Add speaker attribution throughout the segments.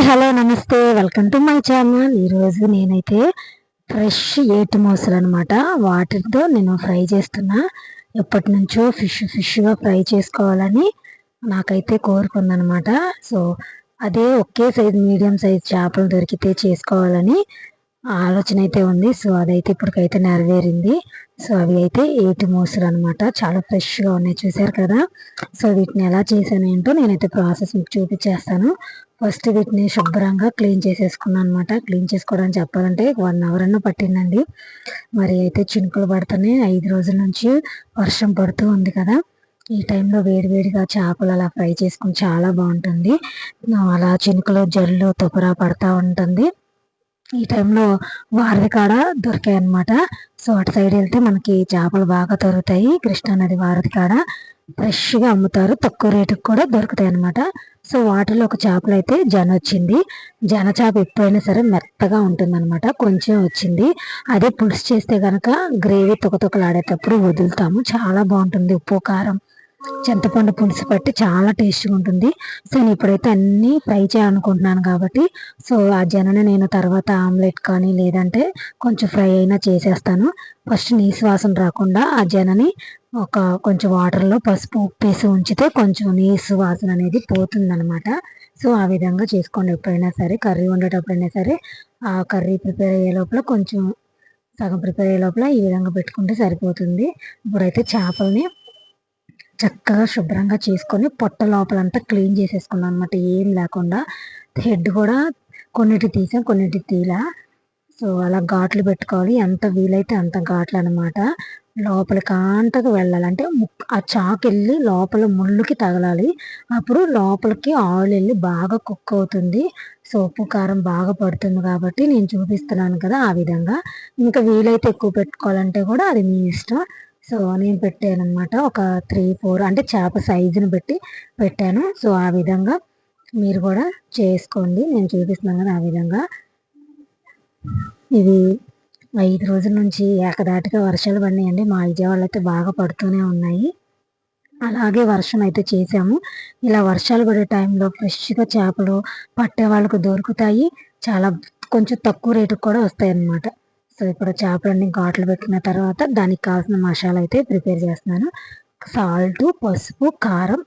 Speaker 1: Hi hello namaste. Welcome to my channel ఈరోజు నేనైతే fresh ఏటి మోసలు అనమాట వాటితో నేను ఫ్రై చేస్తున్నా. ఎప్పటి నుంచో ఫిష్ ఫిష్గా ఫ్రై చేసుకోవాలని నాకైతే కోరుకుందనమాట సో అదే ఒకే సైజ్ మీడియం సైజ్ చేపలు దొరికితే చేసుకోవాలని ఆలోచన అయితే ఉంది. సో అదైతే ఇప్పటికైతే నెరవేరింది. సో అవి అయితే ఎయిట్ మోసలు అనమాట చాలా ఫ్రెష్గా ఉన్నాయి చూసారు కదా. సో వీటిని ఎలా చేశాను ఏంటో నేనైతే ప్రాసెస్ మీకు చూపించేస్తాను. ఫస్ట్ వీటిని శుభ్రంగా క్లీన్ చేసేసుకున్నాను అనమాట క్లీన్ చేసుకోవడానికి చెప్పాలంటే వన్ అవర్ అన్న పట్టిందండి. మరి అయితే చినుకులు పడుతున్నాయి. ఐదు రోజుల నుంచి వర్షం పడుతూ ఉంది కదా. ఈ టైంలో వేడివేడిగా చేపలు అలా ఫ్రై చేసుకుని చాలా బాగుంటుంది. అలా చినుకులు జల్లు తుపరా పడతా ఉంటుంది. ఈ టైంలో వారధి కాడ దొరికాయి అనమాట సో అటు సైడ్ వెళ్తే మనకి చేపలు బాగా దొరుకుతాయి కృష్ణానది వారధి కాడ ఫ్రెష్గా అమ్ముతారు. తక్కువ రేటుకి కూడా దొరుకుతాయి అనమాట సో వాటిలో ఒక చేపలు అయితే జన వచ్చింది. జన చేప ఎప్పుడైనా సరే మెత్తగా ఉంటుంది అనమాట కొంచెం వచ్చింది. అదే పులుసు చేస్తే కనుక గ్రేవీ తుకతుకలాడేటప్పుడు వదులుతాము. చాలా బాగుంటుంది ఉప్పు కారం. చింతపండు పులుసు పట్టి చాలా టేస్ట్గా ఉంటుంది. సో నేను ఇప్పుడైతే అన్నీ ఫ్రై చేయాలనుకుంటున్నాను కాబట్టి సో ఆ జనని నేను తర్వాత ఆమ్లెట్ కానీ లేదంటే కొంచెం ఫ్రై అయినా చేసేస్తాను. ఫస్ట్ నీసు వాసన రాకుండా ఆ జనని ఒక కొంచెం వాటర్లో పసుపు ఉప్పేసి ఉంచితే కొంచెం నీసు వాసన అనేది పోతుందనమాట సో ఆ విధంగా చేసుకోండి. ఎప్పుడైనా సరే కర్రీ వండేటప్పుడైనా సరే ఆ కర్రీ ప్రిపేర్ అయ్యే లోపల కొంచెం సగం ప్రిపేర్ అయ్యే లోపల ఈ విధంగా పెట్టుకుంటే సరిపోతుంది. ఇప్పుడైతే చేపల్ని చక్కగా శుభ్రంగా చేసుకొని పొట్ట లోపలంతా క్లీన్ చేసేసుకున్నాను అనమాట ఏం లేకుండా హెడ్ కూడా కొన్నిటి తీసాం కొన్నిటి తీలా. సో అలా ఘాట్లు పెట్టుకోవాలి. ఎంత వీలైతే అంత ఘాట్లు అనమాట లోపల కాంతకు వెళ్ళాలంటే ఆ చాకు వెళ్ళి లోపల ముళ్ళుకి తగలాలి. అప్పుడు లోపలికి ఆయిల్ వెళ్ళి బాగా కుక్ అవుతుంది. సో ఉప్పు కారం బాగా పడుతుంది కాబట్టి నేను చూపిస్తున్నాను కదా ఆ విధంగా. ఇంకా వీలైతే ఎక్కువ పెట్టుకోవాలంటే కూడా అది మీ ఇష్టం. సో నేను పెట్టాను అనమాట ఒక త్రీ ఫోర్ అంటే చేప సైజుని బట్టి పెట్టాను. సో ఆ విధంగా మీరు కూడా చేసుకోండి. నేను చూపిస్తున్నాను కదా ఆ విధంగా. ఇది ఐదు రోజుల నుంచి ఏకదాటిగా వర్షాలు పడినాయండి. మా విజయవాడలో అయితే బాగా పడుతూనే ఉన్నాయి. అలాగే వర్షం అయితే చేసాము ఇలా వర్షాలు పడే టైంలో ఫ్రెష్గా చేపలు పట్టే వాళ్ళకు దొరుకుతాయి. చాలా కొంచెం తక్కువ రేటుకు కూడా వస్తాయి అన్నమాట సో ఇప్పుడు చేపలన్నీ ఘాట్లు పెట్టిన తర్వాత దానికి కావాల్సిన మసాలా అయితే ప్రిపేర్ చేస్తున్నాను. సాల్ట్ పసుపు కారం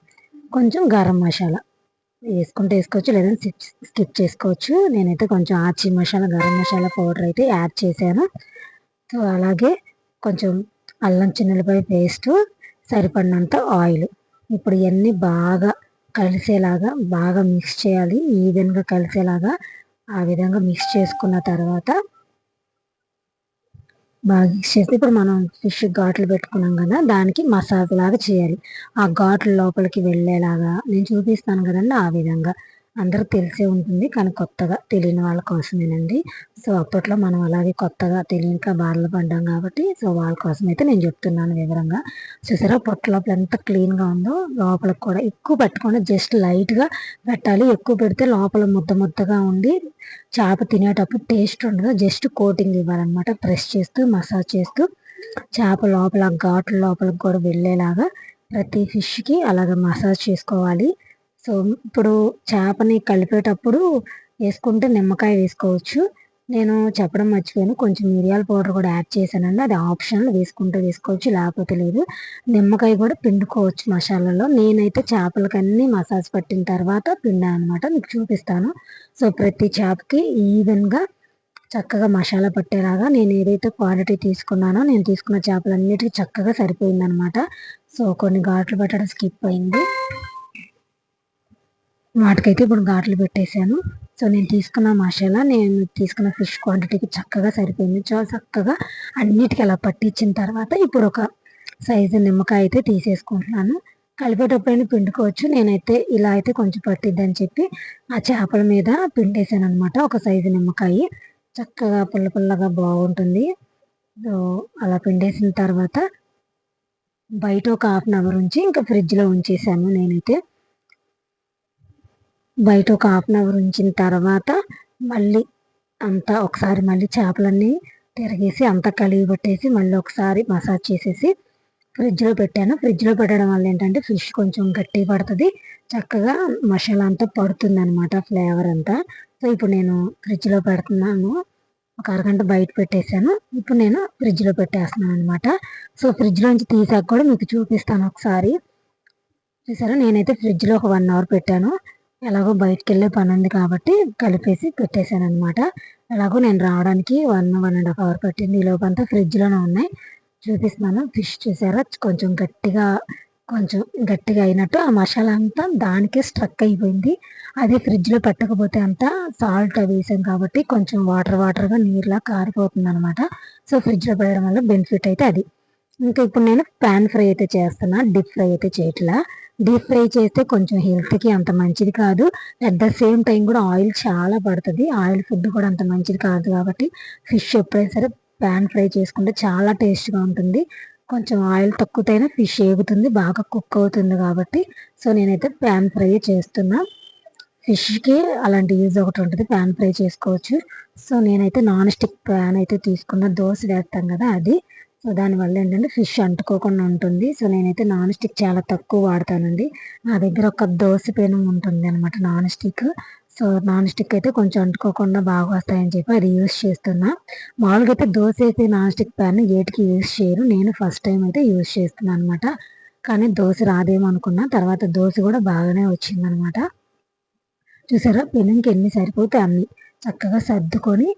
Speaker 1: కొంచెం గరం మసాలా. వేసుకుంటే వేసుకోవచ్చు లేదంటే స్కిప్ చేసుకోవచ్చు. నేనైతే కొంచెం ఆచి మసాలా గరం మసాలా పౌడర్ అయితే యాడ్ చేశాను. సో అలాగే కొంచెం అల్లం చిన్నలపై పేస్ట్ సరిపడినంత ఆయిల్. ఇప్పుడు ఇవన్నీ బాగా కలిసేలాగా బాగా మిక్స్ చేయాలి ఈవెన్గా కలిసేలాగా ఆ విధంగా మిక్స్ చేసుకున్న తర్వాత బాగా చేస్తే ఇప్పుడు మనం ఫిష్ ఘాట్లు పెట్టుకున్నాం కదా దానికి మసాజ్ లాగా చేయాలి. ఆ ఘాట్లు లోపలికి వెళ్ళేలాగా నేను చూపిస్తాను కదండి ఆ విధంగా. అందరూ తెలిసే ఉంటుంది కానీ కొత్తగా తెలియని వాళ్ళ కోసమేనండి. సో అప్పట్లో మనం అలాగే కొత్తగా తెలియక బాధలు పడ్డాం కాబట్టి సో వాళ్ళ కోసం అయితే నేను చెప్తున్నాను వివరంగా. చూసారా పొట్ట లోపల ఎంత క్లీన్గా ఉందో లోపలికి కూడా ఎక్కువ పెట్టకుండా జస్ట్ లైట్గా పెట్టాలి. ఎక్కువ పెడితే లోపల ముద్ద ముద్దగా ఉండి చేప తినేటప్పుడు టేస్ట్ ఉండదు. జస్ట్ కోటింగ్ ఇవ్వాలన్నమాట. ప్రెస్ చేస్తూ మసాజ్ చేస్తూ చేప లోపల ఘాట్ల లోపలికి కూడా వెళ్ళేలాగా ప్రతి ఫిష్కి అలాగ మసాజ్ చేసుకోవాలి. సో ఇప్పుడు చేపని కలిపేటప్పుడు వేసుకుంటే నిమ్మకాయ వేసుకోవచ్చు. నేను చెప్పడం మర్చిపోయాను. కొంచెం మిరియాల పౌడర్ కూడా యాడ్ చేశానండి. అది ఆప్షనల్ వేసుకుంటే వేసుకోవచ్చు లేకపోతే లేదు. నిమ్మకాయ కూడా పిండుకోవచ్చు మసాలాలో. నేనైతే చేపలకి అన్ని మసాజ్ పట్టిన తర్వాత పిండా అనమాట మీకు చూపిస్తాను. సో ప్రతి చేపకి ఈవెన్గా చక్కగా మసాలా పట్టేలాగా నేను ఏదైతే క్వాలిటీ తీసుకున్నానో నేను తీసుకున్న చేపలన్నిటికీ చక్కగా సరిపోయిందనమాట. సో కొన్ని ఘాట్లు పెట్టడం స్కిప్ అయింది. వాటికైతే ఇప్పుడు ఘాట్లు పెట్టేశాను. సో నేను తీసుకున్న మసాలా నేను తీసుకున్న ఫిష్ క్వాంటిటీకి చక్కగా సరిపోయింది. చాలా చక్కగా అన్నిటికీ అలా పట్టించిన తర్వాత ఇప్పుడు ఒక సైజు నిమ్మకాయ అయితే తీసేసుకుంటున్నాను. కలిపేటప్పుడైనా పిండుకోవచ్చు. నేనైతే ఇలా అయితే కొంచెం పట్టిద్దని చెప్పి ఆ చేపల మీద పిండేసాను అనమాట ఒక సైజు నిమ్మకాయ. చక్కగా పుల్ల పుల్లగా బాగుంటుంది. సో అలా పిండేసిన తర్వాత బయట ఒక హాఫ్ అన్ అవర్ ఉంచి ఇంకా ఫ్రిడ్జ్లో ఉంచేసాను నేనైతే. బయట ఒక హాఫ్ అన్ అవర్ ఉంచిన తర్వాత మళ్ళీ అంతా ఒకసారి మళ్ళీ చేపలన్నీ తిరిగేసి అంతా కలిగి పెట్టేసి మళ్ళీ ఒకసారి మసాజ్ చేసేసి ఫ్రిడ్జ్లో పెట్టాను. ఫ్రిడ్జ్లో పెట్టడం వల్ల ఏంటంటే ఫిష్ కొంచెం గట్టి పడుతుంది. చక్కగా మసాలా అంతా పడుతుంది అనమాట ఫ్లేవర్ అంతా. సో ఇప్పుడు నేను ఫ్రిడ్జ్లో పెడుతున్నాను. ఒక అరగంట బయట పెట్టేశాను. ఇప్పుడు నేను ఫ్రిడ్జ్లో పెట్టేస్తున్నాను అనమాట సో ఫ్రిడ్జ్లోంచి తీసాక కూడా మీకు చూపిస్తాను ఒకసారి. చూసారా? నేనైతే ఫ్రిడ్జ్లో ఒక వన్ అవర్ పెట్టాను. ఎలాగో బయటకు వెళ్ళే పని ఉంది కాబట్టి కలిపేసి పెట్టేశాను అనమాట ఎలాగో నేను రావడానికి one one and half hour పట్టింది. ఈ లోపంతా ఫ్రిడ్జ్లోనే ఉన్నాయి. చూపిస్తున్నాను. ఫిష్ చూసారా? కొంచెం గట్టిగా కొంచెం గట్టిగా అయినట్టు ఆ మసాలా అంతా దానికే స్ట్రక్ అయిపోయింది. అదే ఫ్రిడ్జ్లో పెట్టకపోతే అంతా సాల్ట్ అవి వేసాం కాబట్టి కొంచెం వాటర్ వాటర్గా నీరులా కారిపోతుంది అనమాట సో ఫ్రిడ్జ్లో పెట్టడం వల్ల బెనిఫిట్ అయితే అది. ఇంకా ఇప్పుడు నేను ప్యాన్ ఫ్రై అయితే చేస్తున్నా డీప్ ఫ్రై అయితే చేయట్లా. డీప్ ఫ్రై చేస్తే కొంచెం హెల్త్కి అంత మంచిది కాదు. అట్ ద సేమ్ టైం కూడా ఆయిల్ చాలా పడుతుంది. ఆయిల్ ఫుడ్ కూడా అంత మంచిది కాదు కాబట్టి ఫిష్ ఎప్పుడైనా సరే ప్యాన్ ఫ్రై చేసుకుంటే చాలా టేస్ట్గా ఉంటుంది. కొంచెం ఆయిల్ తక్కువతైనా ఫిష్ ఏగుతుంది బాగా కుక్ అవుతుంది కాబట్టి. సో నేనైతే ప్యాన్ ఫ్రై చేస్తున్నా. ఫిష్కి అలాంటి యూజ్ ఒకటి ఉంటుంది ప్యాన్ ఫ్రై చేసుకోవచ్చు. సో నేనైతే నాన్ స్టిక్ ప్యాన్ అయితే తీసుకున్న దోశ వేస్తాం కదా అది. సో దానివల్ల ఏంటంటే ఫిష్ అంటుకోకుండా ఉంటుంది. సో నేనైతే నాన్ స్టిక్ చాలా తక్కువ వాడతానండి. నా దగ్గర ఒక దోశ పెనం ఉంటుంది అనమాట non stick. So non stick అయితే కొంచెం అంటుకోకుండా బాగా వస్తాయని చెప్పి అది యూస్ చేస్తున్నా. మామూలుగా అయితే దోశ అయితే నాన్ స్టిక్ ప్యాన్ ఏటికి యూస్ చేయరు నేను ఫస్ట్ టైం అయితే యూస్ చేస్తున్నాను అనమాట కానీ దోశ రాదేమో అనుకున్నా. తర్వాత దోశ కూడా బాగానే వచ్చిందనమాట చూసారా? పెనంకి ఎన్ని సరిపోతే అన్ని. చక్కగా సర్దుకొని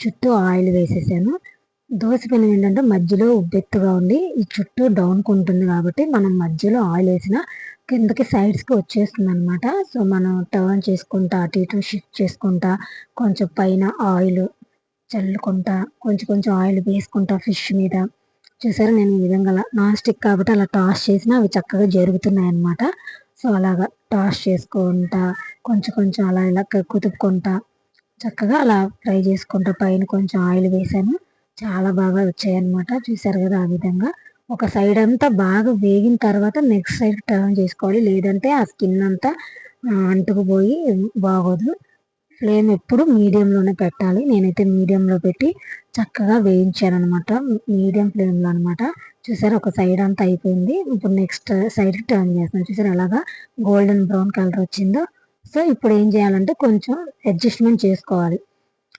Speaker 1: చుట్టూ ఆయిల్ వేసేసాను. దోశ పెనం ఏంటంటే మధ్యలో ఉబ్బెత్తుగా ఉండి ఈ చుట్టూ డౌన్కి ఉంటుంది కాబట్టి మనం మధ్యలో ఆయిల్ వేసిన కిందకి సైడ్స్కి వచ్చేస్తుంది అనమాట సో మనం టర్న్ చేసుకుంటా అటు ఇటు షిఫ్ట్ చేసుకుంటా కొంచెం పైన ఆయిల్ చల్లుకుంటా కొంచెం కొంచెం ఆయిల్ వేసుకుంటా ఫిష్ మీద. చూసారా నేను ఈ విధంగా నాన్ స్టిక్ కాబట్టి అలా టాస్ చేసినా అవి చక్కగా జరుగుతున్నాయి అనమాట సో అలాగా టాస్ చేసుకుంటా కొంచెం కొంచెం అలా ఇలా కుదుపుకుంటా చక్కగా అలా ఫ్రై చేసుకుంటా. పైన కొంచెం ఆయిల్ వేసాను. చాలా బాగా వచ్చాయన్నమాట. చూసారు కదా ఆ విధంగా. ఒక సైడ్ అంతా బాగా వేగిన తర్వాత నెక్స్ట్ సైడ్ టర్న్ చేసుకోవాలి. లేదంటే ఆ స్కిన్ అంతా అంటుకుపోయి బాగోదు. ఫ్లేమ్ ఎప్పుడు మీడియంలోనే పెట్టాలి. నేనైతే మీడియంలో పెట్టి చక్కగా వేయించాను అనమాట మీడియం ఫ్లేమ్లో అనమాట చూసారు ఒక సైడ్ అంతా అయిపోయింది. ఇప్పుడు నెక్స్ట్ సైడ్ టర్న్ చేస్తున్నాను చూసారు అలాగా గోల్డెన్ బ్రౌన్ కలర్ వచ్చిందో. సో ఇప్పుడు ఏం చేయాలంటే కొంచెం అడ్జస్ట్మెంట్ చేసుకోవాలి.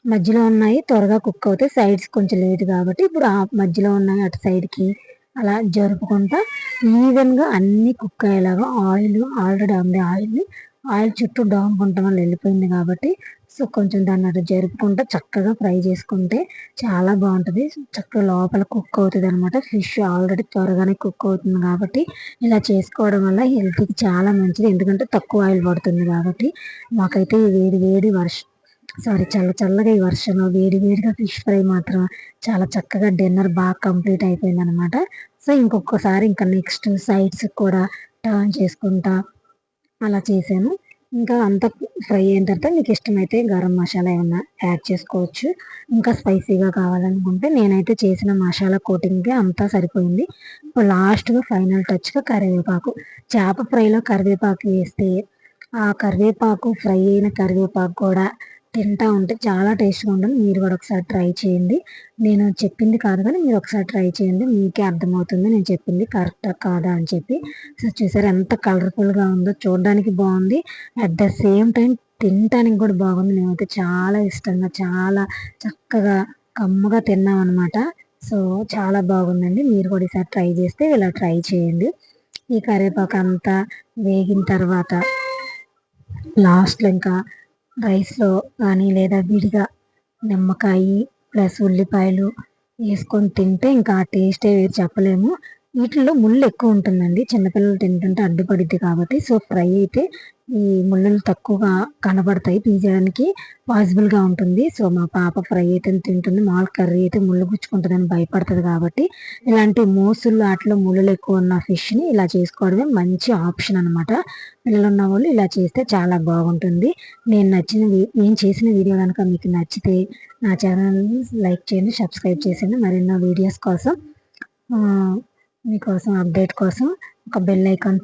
Speaker 1: మధ్యలో ఉన్నాయి. త్వరగా కుక్ అవుతాయి. సైడ్స్ కొంచెం లేట్ కాబట్టి ఇప్పుడు ఆ మధ్యలో ఉన్నాయి. అటు సైడ్కి అలా జరుపుకుంటా. ఈవెన్గా అన్ని కుక్ అయ్యేలాగా ఆయిల్ ఆల్రెడీ ఉంది ఆయిల్ని. ఆయిల్ చుట్టూ డౌన్ కొంట వల్ల వెళ్ళిపోయింది కాబట్టి సో కొంచెం దాన్ని అటు జరుపుకుంటా. చక్కగా ఫ్రై చేసుకుంటే చాలా బాగుంటుంది. చక్కగా లోపల కుక్ అవుతుంది అనమాట ఫిష్ ఆల్రెడీ త్వరగానే కుక్ అవుతుంది కాబట్టి ఇలా చేసుకోవడం వల్ల హెల్త్కి చాలా మంచిది. ఎందుకంటే తక్కువ ఆయిల్ పడుతుంది కాబట్టి మాకైతే వేడి వేడి వర్షం సారీ చల్ల చల్లగా ఈ వర్షంలో వేడి వేడిగా ఫిష్ ఫ్రై మాత్రం చాలా చక్కగా డిన్నర్ బాగా కంప్లీట్ అయిపోయింది అనమాట సో ఇంకొకసారి ఇంకా నెక్స్ట్ సైడ్స్ కూడా టర్న్ చేసుకుంటా అలా చేశాను. ఇంకా అంత ఫ్రై అయిన తర్వాత మీకు ఇష్టమైతే గరం మసాలా ఏమన్నా యాడ్ చేసుకోవచ్చు. ఇంకా స్పైసీగా కావాలనుకుంటే నేనైతే చేసిన మసాలా కోటింగ్కి అంతా సరిపోయింది. ఇప్పుడు లాస్ట్గా ఫైనల్ టచ్గా కరివేపాకు. చేప ఫ్రైలో కరివేపాకు వేస్తే ఆ కరివేపాకు ఫ్రై అయిన కరివేపాకు కూడా తింటా ఉంటే చాలా టేస్ట్గా ఉంటుంది. మీరు కూడా ఒకసారి ట్రై చేయండి. నేను చెప్పింది కాదు కానీ మీరు ఒకసారి ట్రై చేయండి. మీకే అర్థమవుతుంది. నేను చెప్పింది కరెక్టా కాదా అని చెప్పి. సో చూసారు ఎంత కలర్ఫుల్గా ఉందో. చూడడానికి బాగుంది. అట్ ద సేమ్ టైం తినటానికి కూడా బాగుంది. నేనైతే చాలా ఇష్టంగా చాలా చక్కగా కమ్మగా తిన్నాం అనమాట సో చాలా బాగుందండి. మీరు కూడా ఈసారి ట్రై చేస్తే ఇలా ట్రై చేయండి. ఈ కరివేపాకు అంతా వేగిన తర్వాత లాస్ట్లో ఇంకా రైస్లో కానీ లేదా విడిగా నిమ్మకాయ ప్లస్ ఉల్లిపాయలు వేసుకొని తింటే ఇంకా ఆ టేస్టే వేరు చెప్పలేము. వీటిల్లో ముళ్ళు ఎక్కువ ఉంటుందండి. చిన్నపిల్లలు తింటుంటే అడ్డుపడిద్ది కాబట్టి. సో ఫ్రై అయితే ఈ ముళ్ళలు తక్కువగా కనబడతాయి. తీసేయడానికి పాసిబుల్గా ఉంటుంది. సో మా పాప ఫ్రై అయితే తింటుంది. మామూలు కర్రీ అయితే ముళ్ళు గుచ్చుకుంటుందని భయపడుతుంది కాబట్టి ఇలాంటి మోసులు వాటిలో ముళ్ళలు ఎక్కువ ఉన్న ఫిష్ని ఇలా చేసుకోవడమే మంచి ఆప్షన్ అనమాట పిల్లలు ఉన్న వాళ్ళు ఇలా చేస్తే చాలా బాగుంటుంది. నేను నచ్చిన నేను చేసిన వీడియో కనుక మీకు నచ్చితే నా ఛానల్ని లైక్ చేయండి సబ్స్క్రైబ్ చేసేయండి. మరెన్నో వీడియోస్ కోసం మీకోసం అప్డేట్ కోసం ఒక బెల్ ఐకాన్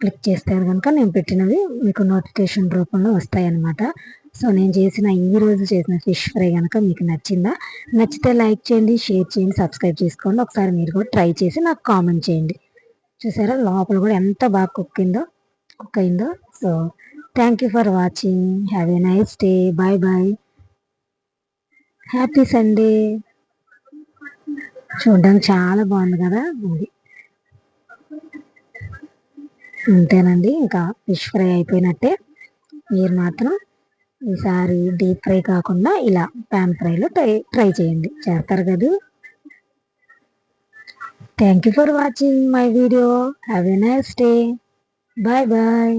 Speaker 1: క్లిక్ చేస్తారు కనుక నేను పెట్టినవి మీకు నోటిఫికేషన్ రూపంలో వస్తాయి అన్నమాట సో నేను చేసిన ఈ రోజు చేసిన ఫిష్ ఫ్రై కనుక మీకు నచ్చిందా? నచ్చితే లైక్ చేయండి షేర్ చేయండి సబ్స్క్రైబ్ చేసుకోండి. ఒకసారి మీరు కూడా ట్రై చేసి నాకు కామెంట్ చేయండి. చూసారా? లోపల కూడా ఎంత బాగా కుక్ అయిందో కుక్ అయిందో. So thank you for watching have a nice day bye bye happy Sunday చూడడానికి చాలా బాగుంది కదా ఉంది అంతేనండి ఇంకా ఫిష్ ఫ్రై అయిపోయినట్టే. మీరు మాత్రం ఈసారి డీప్ ఫ్రై కాకుండా ఇలా ప్యాన్ ఫ్రైలో ట్రై ట్రై చేయండి. చేస్తారు కదా. Thank you for watching my video have a nice day bye bye